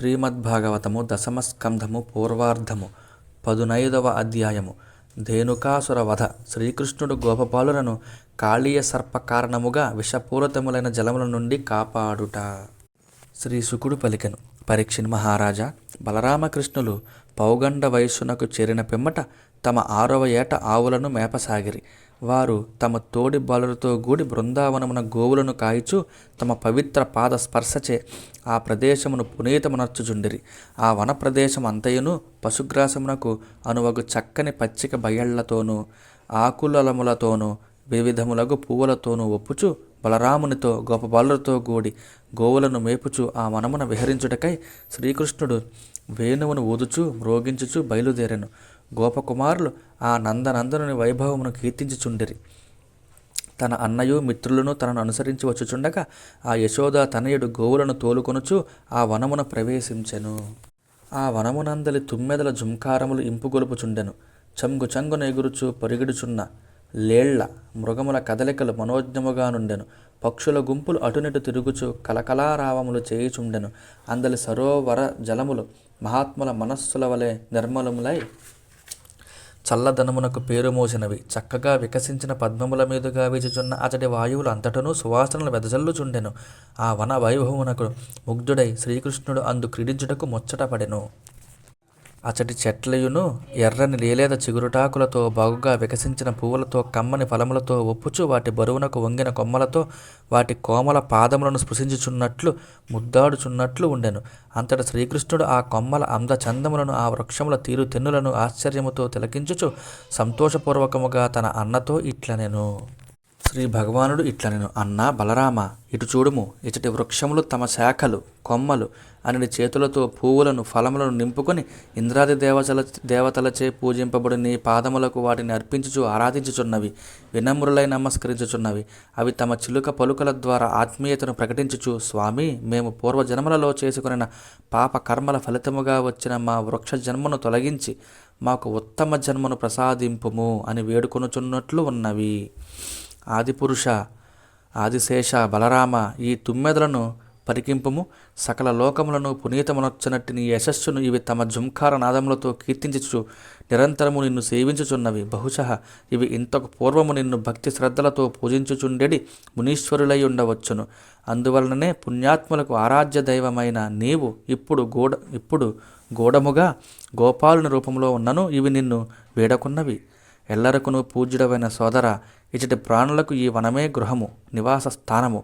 శ్రీమద్భాగవతము దశమస్కంధము పూర్వార్ధము పదునైదవ అధ్యాయము. ధేనుకాసుర వధ శ్రీకృష్ణుడు గోపపాలులను కాళీయ సర్ప కారణముగా విషపూరితములైన జలముల నుండి కాపాడుట. శ్రీ శుకుడు పలికెను పరీక్షిన్ మహారాజా బలరామకృష్ణులు పౌగండ వయస్సునకు చేరిన పిమ్మట తమ ఆరవ ఏట ఆవులను మేపసాగిరి. వారు తమ తోడి బాలులతో గూడి బృందావనమున గోవులను కాయిచు తమ పవిత్ర పాద స్పర్శచే ఆ ప్రదేశమును పునీతమునర్చుచుండిరి. ఆ వన ప్రదేశం అంతయును పశుగ్రాసమునకు అనువగు చక్కని పచ్చిక బయళ్ళతోనూ ఆకులలములతోనూ వివిధములగు పువ్వులతోనూ ఒప్పుచు బలరామునితో గోపబాలులతో గూడి గోవులను మేపుచు ఆ వనమున విహరించుటకై శ్రీకృష్ణుడు వేణువును ఊదుచు మ్రోగించుచు బయలుదేరెను. గోపకుమారులు ఆ నందనందనుని వైభవమును కీర్తించుచుండిరి. తన అన్నయు మిత్రులను తనను అనుసరించి వచ్చుచుండగా ఆ యశోద తనయుడు గోవులను తోలుకొనుచు ఆ వనమున ప్రవేశించెను. ఆ వనమునందలి తుమ్మెదల జుంకారములు ఇంపుగొలుపుచుండెను. చంగు చంగున ఎగురుచు పరిగిడుచున్న లేళ్ళ మృగముల కదలికలు మనోజ్ఞముగా నుండెను పక్షుల గుంపులు అటునిటు తిరుగుచు కలకలారావములు చేయుచుండెను. అందలి సరోవర జలములు మహాత్ముల మనస్సుల వలె నిర్మలములై చల్లదనమునకు పేరు మోసినవి. చక్కగా వికసించిన పద్మముల మీదుగా వీచుచున్న అతడి వాయువులు అంతటను సువాసనలు వెదజల్లుచుండెను. ఆ వన వైభవమునకు ముగ్ధుడై శ్రీకృష్ణుడు అందు క్రీడించుటకు ముచ్చటపడెను. అచటి చెట్లయును ఎర్రని లేలేద చిగురుటాకులతో బాగుగా వికసించిన పువ్వులతో కమ్మని ఫలములతో ఒప్పుచు వాటి బరువునకు వంగిన కొమ్మలతో వాటి కోమల పాదములను స్పృశించుచున్నట్లు ముద్దాడుచున్నట్లు ఉండెను. అంతట శ్రీకృష్ణుడు ఆ కొమ్మల అంద చందములను ఆ వృక్షముల తీరు తెన్నులను ఆశ్చర్యముతో తిలకించుచు సంతోషపూర్వకముగా తన అన్నతో ఇట్లనెను. శ్రీ భగవానుడు ఇట్లనెను అన్నా బలరామ ఇటు చూడుము ఇచ్చటి వృక్షములు తమ శాఖలు కొమ్మలు అని చేతులతో పువ్వులను ఫలములను నింపుకొని ఇంద్రాది దేవతల దేవతలచే పూజింపబడి నీ పాదములకు వాటిని అర్పించుచు ఆరాధించుచున్నవి వినమ్రులై నమస్కరించుచున్నవి. అవి తమ చిలుక పలుకల ద్వారా ఆత్మీయతను ప్రకటించుచు స్వామి మేము పూర్వజన్మలలో చేసుకున్న పాప కర్మల ఫలితముగా వచ్చిన మా వృక్ష జన్మను తొలగించి మాకు ఉత్తమ జన్మను ప్రసాదింపుము అని వేడుకొనుచున్నట్లు ఉన్నవి. ఆదిపురుష ఆదిశేష బలరామ ఈ తుమ్మెదలను పరికింపుము. సకల లోకములను పునీతమునొచ్చనట్టి నీ యశస్సును ఇవి తమ జుంకార నాదములతో కీర్తించుచు నిరంతరము నిన్ను సేవించుచున్నవి. బహుశः ఇవి ఇంతకు పూర్వము నిన్ను భక్తి శ్రద్ధలతో పూజించుచుండెడి మునీశ్వరులై ఉండవచ్చును. అందువలననే పుణ్యాత్ములకు ఆరాధ్య దైవమైన నీవు ఇప్పుడు గూడ ఇప్పుడు గూడముగా గోపాలుని రూపంలో ఉన్నను. ఇవి నిన్ను వేడకున్నవి. ఎల్లరకును పూజ్యుడవైన సోదర ఇచటి ప్రాణులకు ఈ వనమే గృహము నివాస స్థానము.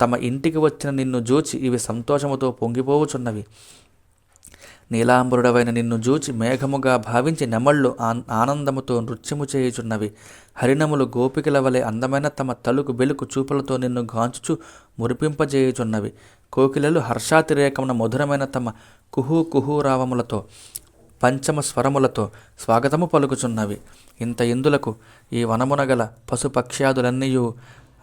తమ ఇంటికి వచ్చిన నిన్ను జూచి ఇవి సంతోషముతో పొంగిపోవుచున్నవి. నీలాంబరుడవైన నిన్ను జూచి మేఘముగా భావించి నెమళ్ళు ఆనందముతో నృత్యము చేయుచున్నవి. హరిణములు గోపికల వలె అందమైన తమ తలుకు బెలుకు చూపులతో నిన్ను గాంచుచు మురిపింపజేయుచున్నవి. కోకిలలు హర్షాతిరేకమున మధురమైన తమ కుహూ కుహూ రావములతో పంచమ స్వరములతో స్వాగతము పలుకుచున్నవి. ఇంత ఇందులకు ఈ వనమునగల పశుపక్ష్యాదులన్నీయు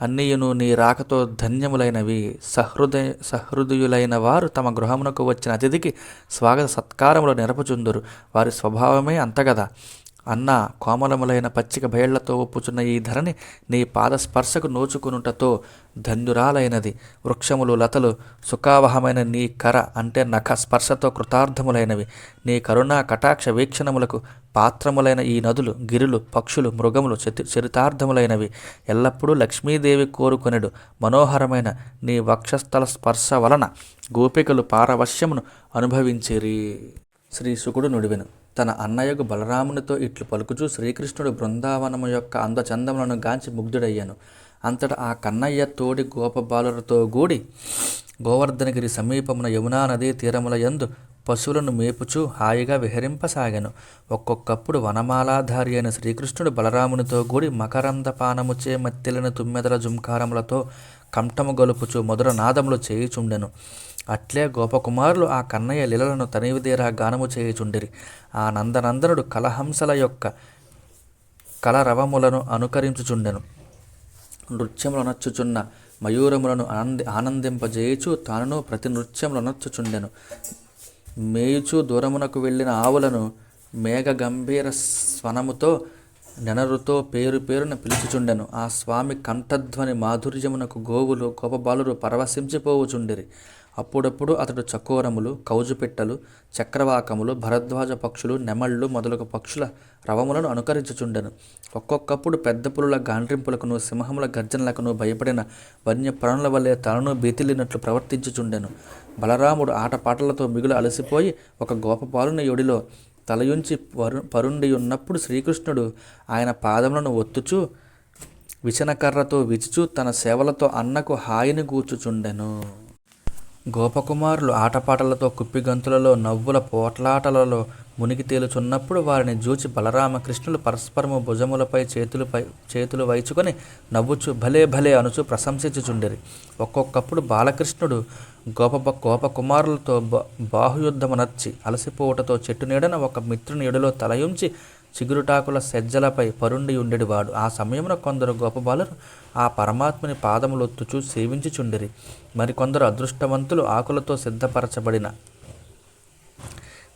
అన్నీయును నీ రాకతో ధన్యములైనవి. సహృదయ సహృదయులైన వారు తమ గృహమునకు వచ్చిన అతిథికి స్వాగత సత్కారములు నెరపుచుందురు. వారి స్వభావమే అంతగదా. అన్న కోమలములైన పచ్చిక బయళ్ళతో ఒప్పుచున్న ఈ ధరని నీ పాదస్పర్శకు నోచుకునుటతో ధన్యురాలైనది. వృక్షములు లతలు సుఖావహమైన నీ కర అంటే నఖ స్పర్శతో కృతార్థములైనవి. నీ కరుణా కటాక్ష వీక్షణములకు పాత్రములైన ఈ నదులు గిరులు పక్షులు మృగములు చతి చరితార్థములైనవి. ఎల్లప్పుడూ లక్ష్మీదేవి కోరుకొనెడు మనోహరమైన నీ వక్షస్థల స్పర్శ వలన గోపికలు పారవశ్యమును అనుభవించిరి. శ్రీ శుకుడు నుడివెను. తన అన్నయ్యకు బలరామునితో ఇట్లు పలుకుచూ శ్రీకృష్ణుడు బృందావనము యొక్క అందచందములను గాంచి ముగ్ధుడయ్యాను. అంతటా ఆ కన్నయ్య తోడి గోపబాలులతో గూడి గోవర్ధనగిరి సమీపమున యమునా నదీ తీరముల యందు పశువులను మేపుచూ హాయిగా విహరింపసాగాను. ఒక్కొక్కప్పుడు వనమాలాధారి అయిన శ్రీకృష్ణుడు బలరామునితో కూడి మకరంద పానముచే మత్తెలిన తుమ్మెదల జుంకారములతో కంఠము గొలుపుచు మధుర నాదములు చేయుచుండెను. అట్లే గోపకుమారులు ఆ కన్నయ్య లీలలను తనివిదేరా గానము చేయుచుండిరి. ఆ నందనందనుడు కలహంసల యొక్క కలరవములను అనుకరించుచుండెను. నృత్యములు నచ్చుచున్న మయూరములను ఆనంది ఆనందింపజేయుచు తాను ప్రతి నృత్యములు నచ్చుచుండెను. మేయుచు దూరమునకు వెళ్ళిన ఆవులను మేఘ గంభీర స్వనముతో నెనరుతో పేరు పేరున పిలుచుచుండెను. ఆ స్వామి కంఠధ్వని మాధుర్యమునకు గోవులు గోపబాలురు పరవశించిపోవుచుండిరి. అప్పుడప్పుడు అతడు చకోరములు కౌజుపిట్టలు చక్రవాకములు భరద్వాజ పక్షులు నెమళ్ళు మొదలగు పక్షుల రవములను అనుకరించుచుండెను. ఒక్కొక్కప్పుడు పెద్ద పులుల గాండ్రింపులకును సింహముల గర్జనలకును భయపడిన వన్యప్రాణుల వల్లే తనను బీతిల్లినట్లు ప్రవర్తించుచుండెను. బలరాముడు ఆటపాటలతో మిగులు అలసిపోయి ఒక గోపపాలుని యొడిలో తలయుంచి పరు పరుండి ఉన్నప్పుడు శ్రీకృష్ణుడు ఆయన పాదములను ఒత్తుచూ విచనకర్రతో విచుచు తన సేవలతో అన్నకు హాయిని కూర్చుచుండెను గోపకుమారులు ఆటపాటలతో కుప్పిగంతులలో నవ్వుల పోట్లాటలలో మునిగి తేలుచున్నప్పుడు వారిని జూచి బలరామకృష్ణులు పరస్పరము భుజములపై చేతులపై చేతులు వైచుకొని నవ్వుచు భలే భలే అనుచు ప్రశంసించుచుండిరి. ఒక్కొక్కప్పుడు బాలకృష్ణుడు గోప గోపకుమారులతో బా బాహుయుద్ధమునర్చి అలసిపోవుటతో చెట్టు నీడన ఒక మిత్రుని ఎడులో తలయుంచి చిగురుటాకుల సెజ్జలపై పరుండి ఉండేవాడు. ఆ సమయంలో కొందరు గోపబాలురు ఆ పరమాత్మని పాదములొత్తుచూ సేవించుచుండిరి. మరికొందరు అదృష్టవంతులు ఆకులతో సిద్ధపరచబడిన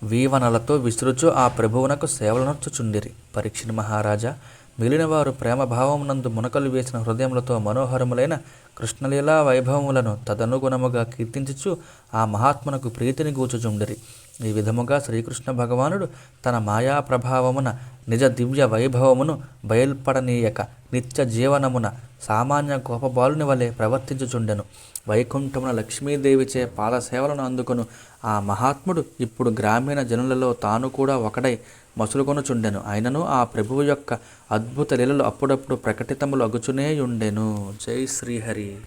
వీవనలతో విసురుచు ఆ ప్రభువునకు సేవలనొచ్చుచుండిరి పరీక్షణ మహారాజా మిగిలినవారు ప్రేమభావమునందు మునకలు వేసిన హృదయములతో మనోహరములైన కృష్ణలీలా వైభవములను తదనుగుణముగా కీర్తించుచు ఆ మహాత్మునకు ప్రీతిని గూచుచుండిరి. ఈ విధముగా శ్రీకృష్ణ భగవానుడు తన మాయా ప్రభావమున నిజ దివ్య వైభవమును బయల్పడనీయక నిత్య జీవనమున సామాన్య గోపబాలుని వలె ప్రవర్తించుచుండెను. వైకుంఠమున లక్ష్మీదేవిచే పాదసేవలను అందుకును ఆ మహాత్ముడు ఇప్పుడు గ్రామీణ జనులలో తాను కూడా ఒకడై మసులుకొనుచుండెను. ఆయనను ఆ ప్రభువు యొక్క అద్భుత లీలలు అప్పుడప్పుడు ప్రకటితములు అగుచునే ఉండెను జై శ్రీహరి.